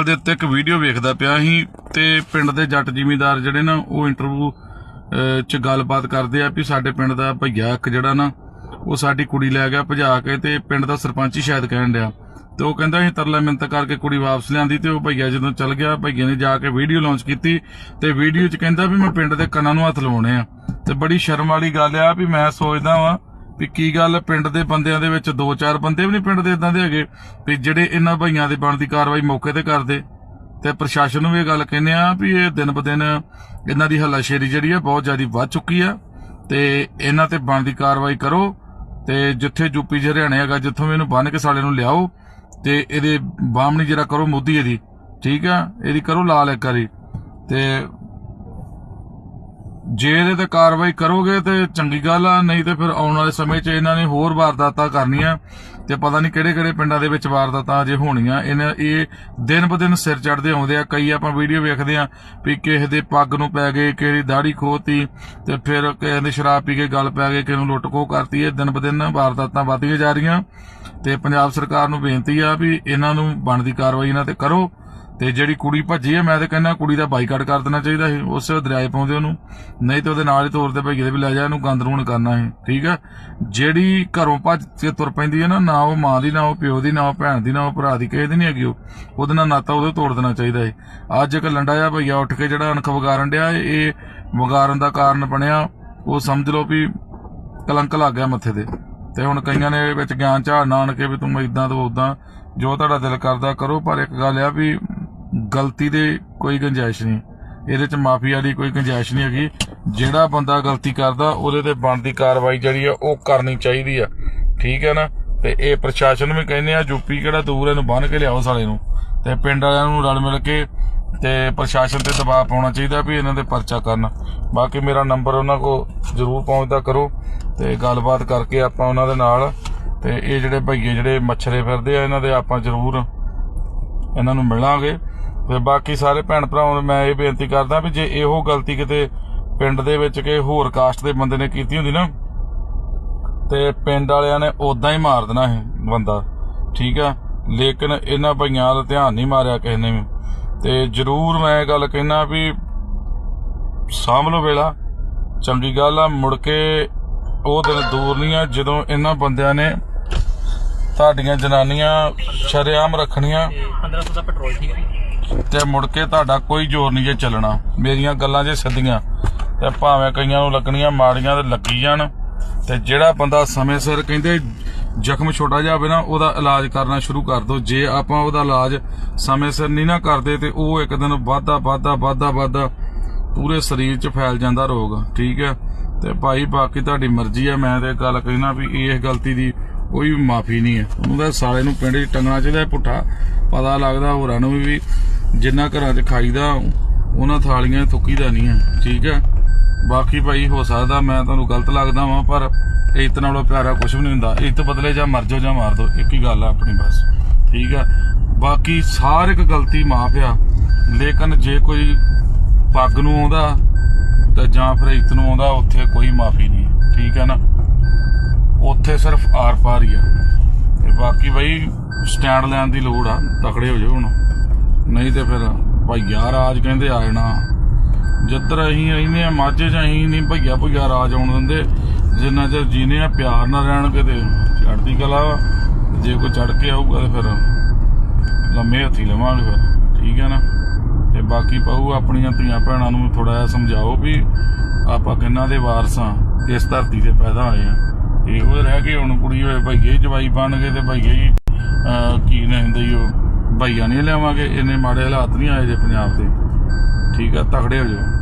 Channel ਦੇ ਉੱਤੇ ਇੱਕ ਵੀਡੀਓ ਵੇਖਦਾ ਪਿਆ ਸੀ ਤੇ ਪਿੰਡ ਦੇ ਜੱਟ ਜ਼ਿਮੀਂਦਾਰ ਜਿਹੜੇ ਨਾ, ਉਹ ਇੰਟਰਵਿਊ ਚ ਗੱਲਬਾਤ ਕਰਦੇ ਆ ਵੀ ਸਾਡੇ ਪਿੰਡ ਦਾ ਭਈਆ ਇੱਕ ਜਿਹੜਾ ਨਾ, ਉਹ ਸਾਡੀ ਕੁੜੀ ਲੈ ਗਿਆ ਭਜਾ ਕੇ ਤੇ ਪਿੰਡ ਦਾ ਸਰਪੰਚ ਹੀ ਸ਼ਾਇਦ ਕਹਿਣ ਡਿਆ। ਤੇ ਉਹ ਕਹਿੰਦਾ ਅਸੀਂ ਤਰਲਾ ਮਿੰਤ ਕਰਕੇ ਕੁੜੀ ਵਾਪਸ ਲਿਆਂਦੀ ਤੇ ਉਹ ਭਈਆ ਜਦੋਂ ਚੱਲ ਗਿਆ, ਭਈਏ ਨੇ ਜਾ ਕੇ ਵੀਡੀਓ ਲਾਂਚ ਕੀਤੀ ਤੇ ਵੀਡੀਓ 'ਚ ਕਹਿੰਦਾ ਵੀ ਮੈਂ ਪਿੰਡ ਦੇ ਕੰਨਾਂ ਨੂੰ ਹੱਥ ਲਾਉਣੇ ਆ। ਤੇ ਬੜੀ ਸ਼ਰਮ ਵਾਲੀ ਗੱਲ ਆ ਵੀ ਮੈਂ ਸੋਚਦਾ ਵਾਂ ਵੀ ਕੀ ਗੱਲ ਪਿੰਡ ਦੇ ਬੰਦਿਆਂ ਦੇ ਵਿੱਚ ਦੋ ਚਾਰ ਬੰਦੇ ਵੀ ਨਹੀਂ ਪਿੰਡ ਦੇ ਇਦਾਂ ਦੇ ਹੈਗੇ? ਵੀ ਜਿਹੜੇ ਇਹਨਾਂ ਭਈਆਂ ਦੇ ਬਣਦੀ ਕਾਰਵਾਈ ਮੌਕੇ ਤੇ ਕਰਦੇ। ਤੇ ਪ੍ਰਸ਼ਾਸਨ ਨੂੰ ਵੀ ਇਹ ਗੱਲ ਕਹਿੰਦੇ ਆ ਵੀ ਇਹ ਦਿਨ ਬ ਦਿਨ ਇਹਨਾਂ ਦੀ ਹੱਲਾਸ਼ੇਰੀ ਜਿਹੜੀ ਆ ਬਹੁਤ ਜ਼ਿਆਦਾ ਵੱਧ ਚੁੱਕੀ ਆ। ਤੇ ਇਹਨਾਂ ਤੇ ਬਣਦੀ ਕਾਰਵਾਈ ਕਰੋ। ਤੇ ਜਿੱਥੇ ਯੂਪੀ 'ਚ ਹਰਿਆਣਾ ਹੈਗਾ, ਜਿੱਥੋਂ ਵੀ ਇਹਨੂੰ ਬੰਨ ਕੇ ਸਾਲੇ ਨੂੰ ਲਿਆਓ। ਤੇ ਇਹਦੇ ਬਾਹਮਣੀ ਜਿਹੜਾ ਕਰੋ ਮੋਦੀ ਇਹਦੀ। ਠੀਕ ਆ? ਇਹਦੀ ਕਰੋ ਲਾਲ ਇੱਕ ਵਾਰੀ। ਤੇ ਜੇ ਇਹਦੇ ਤੇ ਕਾਰਵਾਈ ਕਰੋਗੇ ਤੇ ਚੰਗੀ ਗੱਲ ਆ, ਨਹੀਂ ਤੇ ਫਿਰ ਆਉਣ ਵਾਲੇ ਸਮੇਂ 'ਚ ਇਹਨਾਂ ਨੇ ਹੋਰ ਵਾਰਦਾਤਾਂ ਕਰਨੀਆਂ ਤੇ ਪਤਾ ਨਹੀਂ ਕਿਹੜੇ ਕਿਹੜੇ ਪਿੰਡਾਂ ਦੇ ਵਿੱਚ ਵਾਰਦਾਤਾਂ ਅਜੇ ਹੋਣੀਆਂ। ਇਹਨਾਂ, ਇਹ ਦਿਨ ਬ ਦਿਨ ਸਿਰ ਚੜਦੇ ਆਉਂਦੇ ਆ। ਕਈ ਆਪਾਂ ਵੀਡੀਓ ਵੇਖਦੇ ਆ ਵੀ ਕਿਸੇ ਦੇ ਪੱਗ ਨੂੰ ਪੈ ਗਏ, ਕਿਸੇ ਦੀ ਦਾੜੀ ਖੋਤੀ ਤੇ ਫਿਰ ਕਿਸੇ ਦੇ ਸ਼ਰਾਬ ਪੀ ਕੇ ਗੱਲ ਪੈ ਗਏ ਕਿਸੇ ਨੂੰ ਲੁੱਟ ਖੋਹ ਕਰਤੀ। ਇਹ ਦਿਨ ਬ ਦਿਨ ਵਾਰਦਾਤਾਂ ਵੱਧਦੀਆਂ ਜਾ ਰਹੀਆਂ ਤੇ ਪੰਜਾਬ ਸਰਕਾਰ ਨੂੰ ਬੇਨਤੀ ਆ ਵੀ ਇਹਨਾਂ ਨੂੰ ਬਣਦੀ ਕਾਰਵਾਈ ਇਹਨਾਂ ਤੇ ਕਰੋ। ਤੇ ਜਿਹੜੀ ਕੁੜੀ ਭੱਜੀ ਹੈ ਮੈਂ ਤੇ ਕਹਿੰਦਾ ਕੁੜੀ ਦਾ ਬਾਈਕਾਟ ਕਰ ਦੇਣਾ ਚਾਹੀਦਾ ਸੀ, ਉਸ ਦਰਿਆਏ ਪਾਉਂਦੇ ਉਹਨੂੰ। ਨਹੀਂ ਤੇ ਉਹਦੇ ਨਾਲ ਹੀ ਤੋਰ ਦੇ ਭਈਏ ਵੀ ਲੈ ਜਾ, ਇਹਨੂੰ ਗੰਦਰੂਣ ਕਰਨਾ ਹੈ ਠੀਕ ਹੈ ਜਿਹੜੀ ਘਰੋਂ ਭੱਜ ਕੇ ਤੁਰ ਪੈਂਦੀ ਹੈ ਨਾ ਨਾ ਉਹ ਮਾਂ ਦੀ, ਨਾ ਉਹ ਪਿਓ ਦੀ, ਨਾ ਉਹ ਭੈਣ ਦੀ, ਨਾ ਉਹ ਭਰਾ ਦੀ, ਕਿਸੇ ਦੀ ਨਹੀਂ ਹੈਗੀ ਉਹ। ਉਹਦੇ ਨਾਲ ਨਾਤਾ ਉਹਦੇ ਤੋੜ ਦੇਣਾ ਚਾਹੀਦਾ ਹੈ ਅੱਜ ਇੱਕ ਲੰਡਾ ਜਿਹਾ ਭਈਆ ਉੱਠ ਕੇ ਜਿਹੜਾ ਅਣਖ ਵਿਗਾਰਨ ਡਿਆ ਇਹ ਵਿਗਾਰਨ ਦਾ ਕਾਰਨ ਬਣਿਆ, ਉਹ ਸਮਝ ਲਓ ਵੀ ਕਲੰਕ ਲੱਗ ਗਿਆ ਮੱਥੇ ਤੇ। ਤੇ ਹੁਣ ਕਈਆਂ ਨੇ ਵਿੱਚ ਗਿਆਨ ਝਾੜਨਾ, ਆਣ ਕੇ ਵੀ ਤੂੰ ਇਦਾਂ ਤੋਂ ਉਦਾਂ ਜੋ ਤੁਹਾਡਾ ਦਿਲ ਕਰਦਾ ਕਰੋ, ਪਰ ਇੱਕ ਗੱਲ ਆ ਵੀ ਗਲਤੀ ਦੇ ਕੋਈ ਗੁੰਜਾਇਸ਼ ਨਹੀਂ। ਇਹਦੇ ਚ ਮਾਫੀਆ ਦੀ ਕੋਈ ਗੁੰਜਾਇਸ਼ ਨਹੀਂ ਹੈਗੀ। ਜਿਹੜਾ ਬੰਦਾ ਗਲਤੀ ਕਰਦਾ, ਉਹਦੇ ਤੇ ਬਣਦੀ ਕਾਰਵਾਈ ਜਿਹੜੀ ਆ, ਉਹ ਕਰਨੀ ਚਾਹੀਦੀ ਆ। ਠੀਕ ਹੈ ਨਾ? ਤੇ ਇਹ ਪ੍ਰਸ਼ਾਸਨ ਵੀ ਕਹਿੰਦੇ ਆ ਯੂਪੀ ਕਿਹੜਾ ਦੂਰ ਇਹਨੂੰ ਬੰਨ ਕੇ ਲਿਆਓ ਸਾਲੇ ਨੂੰ। ਤੇ ਪਿੰਡ ਵਾਲਿਆਂ ਨੂੰ ਰਲ ਮਿਲ ਕੇ ਤੇ ਪ੍ਰਸ਼ਾਸਨ ਤੇ ਦਬਾਅ ਪਾਉਣਾ ਚਾਹੀਦਾ ਵੀ ਇਹਨਾਂ ਦੇ ਪਰਚਾ ਕਰਨ। ਬਾਕੀ ਮੇਰਾ ਨੰਬਰ ਉਹਨਾਂ ਕੋ ਜ਼ਰੂਰ ਪਹੁੰਚਦਾ ਕਰੋ ਤੇ ਗੱਲਬਾਤ ਕਰਕੇ ਆਪਾਂ ਉਹਨਾਂ ਦੇ ਨਾਲ ਤੇ ਇਹ ਜਿਹੜੇ ਭਈਏ ਜਿਹੜੇ ਮੱਛਰੇ ਫਿਰਦੇ ਆ, ਇਹਨਾਂ ਦੇ ਆਪਾਂ ਜ਼ਰੂਰ ਇਹਨਾਂ ਨੂੰ ਮਿਲਾਂਗੇ ਤੇ ਬਾਕੀ ਸਾਰੇ ਭੈਣ ਭਰਾਵਾਂ ਨੂੰ ਮੈਂ ਇਹ ਬੇਨਤੀ ਕਰਦਾ ਵੀ ਜੇ ਇਹੋ ਗਲਤੀ ਕਿਤੇ ਪਿੰਡ ਦੇ ਵਿੱਚ ਕਿ ਹੋਰ ਕਾਸਟ ਦੇ ਬੰਦੇ ਨੇ ਕੀਤੀ ਹੁੰਦੀ ਨਾ, ਤੇ ਪਿੰਡ ਵਾਲਿਆਂ ਨੇ ਉਦਾਂ ਹੀ ਮਾਰ ਦੇਣਾ ਇਹ ਬੰਦਾ, ਠੀਕ ਆ? ਲੇਕਿਨ ਇਹਨਾਂ ਭਈਆਂ ਦਾ ਧਿਆਨ ਨਹੀਂ ਮਾਰਿਆ ਕਿਸੇ ਨੇ ਵੀ। ਤੇ ਜ਼ਰੂਰ ਮੈਂ ਇਹ ਗੱਲ ਕਹਿਣਾ ਵੀ ਸਾਂਭ ਲਓ ਵੇਲਾ। ਚੰਗੀ ਗੱਲ ਆ, ਮੁੜ ਕੇ ਉਹ ਦਿਨ ਦੂਰ ਨਹੀਂ ਆ ਜਦੋਂ ਇਹਨਾਂ ਬੰਦਿਆਂ ਨੇ ਤੁਹਾਡੀਆਂ ਜਨਾਨੀਆਂ ਸ਼ਰੇਆਮ ਰੱਖਣੀਆਂ। 1500 ਦਾ ਪੈਟਰੋਲ ਠੀਕ ਹੈ ਤੇ ਮੁੜ ਕੇ ਤੁਹਾਡਾ ਕੋਈ ਜ਼ੋਰ ਨਹੀਂ ਜੇ ਚੱਲਣਾ। ਮੇਰੀਆਂ ਗੱਲਾਂ ਜੇ ਸਿੱਧੀਆਂ ਤੇ ਭਾਵੇਂ ਕਈਆਂ ਨੂੰ ਲੱਗਣੀਆਂ ਮਾੜੀਆਂ ਤੇ ਲੱਗੀ ਜਾਣ ਤੇ ਜਿਹੜਾ ਬੰਦਾ ਸਮੇਂ ਸਿਰ ਕਹਿੰਦੇ ਜ਼ਖਮ ਛੋਟਾ ਜਿਹਾ ਹੋਵੇ ਨਾ ਉਹਦਾ ਇਲਾਜ ਕਰਨਾ ਸ਼ੁਰੂ ਕਰ ਦਿਓ। ਜੇ ਆਪਾਂ ਉਹਦਾ ਇਲਾਜ ਸਮੇਂ ਸਿਰ ਨਹੀਂ ਨਾ ਕਰਦੇ ਤੇ ਉਹ ਇੱਕ ਦਿਨ ਵਾਧਾ ਵਾਧਾ ਵਾਧਾ ਵਾਧਾ ਪੂਰੇ ਸਰੀਰ 'ਚ ਫੈਲ ਜਾਂਦਾ ਰੋਗ। ਠੀਕ ਹੈ? ਤੇ ਭਾਈ ਬਾਕੀ ਤੁਹਾਡੀ ਮਰਜ਼ੀ ਹੈ। ਮੈਂ ਤੇ ਗੱਲ ਕਹਿਣਾ ਵੀ ਇਹ ਗਲਤੀ ਦੀ ਕੋਈ ਵੀ ਮਾਫੀ ਨਹੀਂ ਹੈ। ਉਹਨੂੰ ਤਾਂ ਸਾਲੇ ਨੂੰ ਪਿੰਡ 'ਚ ਟੰਗਣਾ ਚਾਹੀਦਾ ਪੁੱਠਾ। ਪਤਾ ਲੱਗਦਾ ਹੋਰਾਂ ਨੂੰ ਵੀ ਜਿੰਨਾ ਘਰਾਂ 'ਚ ਖਾਈਦਾ, ਉਹਨਾਂ ਥਾਲੀਆਂ 'ਚ ਥੁੱਕੀਦਾ ਨਹੀਂ ਹੈ। ਠੀਕ ਹੈ? ਬਾਕੀ ਭਾਈ ਹੋ ਸਕਦਾ ਮੈਂ ਤੁਹਾਨੂੰ ਗਲਤ ਲੱਗਦਾ ਵਾਂ, ਪਰ ਇਹ ਇਤਨਾ ਨਾਲੋਂ ਪਿਆਰਾ ਕੁਝ ਵੀ ਨਹੀਂ ਹੁੰਦਾ। ਇਹ ਤੋਂ ਬਦਲੇ ਜਾਂ ਮਰ ਜਾਓ ਜਾਂ ਮਾਰ ਦਿਓ, ਇੱਕ ਹੀ ਗੱਲ ਆ ਆਪਣੀ ਬਸ। ਠੀਕ ਹੈ? ਬਾਕੀ ਸਾਰ ਇੱਕ ਗਲਤੀ ਮਾਫ ਆ। ਲੇਕਿਨ ਜੇ ਕੋਈ ਪੱਗ ਨੂੰ ਆਉਂਦਾ ਤਾਂ ਜਾਂ ਫਿਰ ਇਤ ਨੂੰ ਆਉਂਦਾ, ਉੱਥੇ ਕੋਈ ਮਾਫੀ ਨਹੀਂ। ਠੀਕ ਹੈ ਨਾ? ਉੱਥੇ ਸਿਰਫ ਆਰ ਪਾਰ ਹੀ ਆ। ਤੇ ਬਾਕੀ ਬਈ ਸਟੈਂਡ ਲੈਣ ਦੀ ਲੋੜ ਆ, ਤਕੜੇ ਹੋ ਜਾਓ ਹੁਣ। ਨਹੀਂ ਤੇ ਫਿਰ ਭਈਆ ਰਾਜ ਕਹਿੰਦੇ ਆ ਜਾਣਾ। ਜਿੱਧਰ ਅਸੀਂ ਰਹਿੰਦੇ ਆ ਮਾਝੇ ਚ ਅਸੀਂ ਨਹੀਂ ਭਈਆ ਭਈਆ ਰਾਜ ਆਉਣ ਦਿੰਦੇ। ਜਿੰਨਾ ਚਿਰ ਜੀਨੇ ਆ, ਪਿਆਰ ਨਾਲ ਰਹਿਣਗੇ ਤੇ ਚੜਦੀ ਕਲਾ ਵਾ। ਜੇ ਕੋਈ ਚੜ ਕੇ ਆਊਗਾ ਤੇ ਫਿਰ ਲੰਮੇ ਹੱਥੀ ਲਵਾਂਗੇ ਫਿਰ। ਠੀਕ ਹੈ ਨਾ? ਤੇ ਬਾਕੀ ਪਾਉ ਆਪਣੀਆਂ ਧੀਆਂ ਭੈਣਾਂ ਨੂੰ ਥੋੜਾ ਜਿਹਾ ਸਮਝਾਓ ਵੀ ਆਪਾਂ ਕਿੰਨਾ ਦੇ ਵਾਰਸਾਂ ਇਸ ਧਰਤੀ ਤੇ ਪੈਦਾ ਹੋਏ ਆ। ਇਹੋ ਰਹਿ ਕੇ ਹੁਣ ਕੁੜੀ ਹੋਏ ਭਈਏ, ਜਵਾਈ ਬਣ ਗਏ ਤੇ ਭਈਏ ਜੀ ਕੀ ਨੇ ਹੁੰਦੇ ਉਹ? ਭਈਆ ਨਹੀਂ ਲਿਆਵਾਂਗੇ, ਇੰਨੇ ਮਾੜੇ ਹਾਲਾਤ ਨਹੀਂ ਆਏ ਜੇ ਪੰਜਾਬ ਦੇ। ਠੀਕ ਆ, ਤਕੜੇ ਹੋ ਜਾਓ।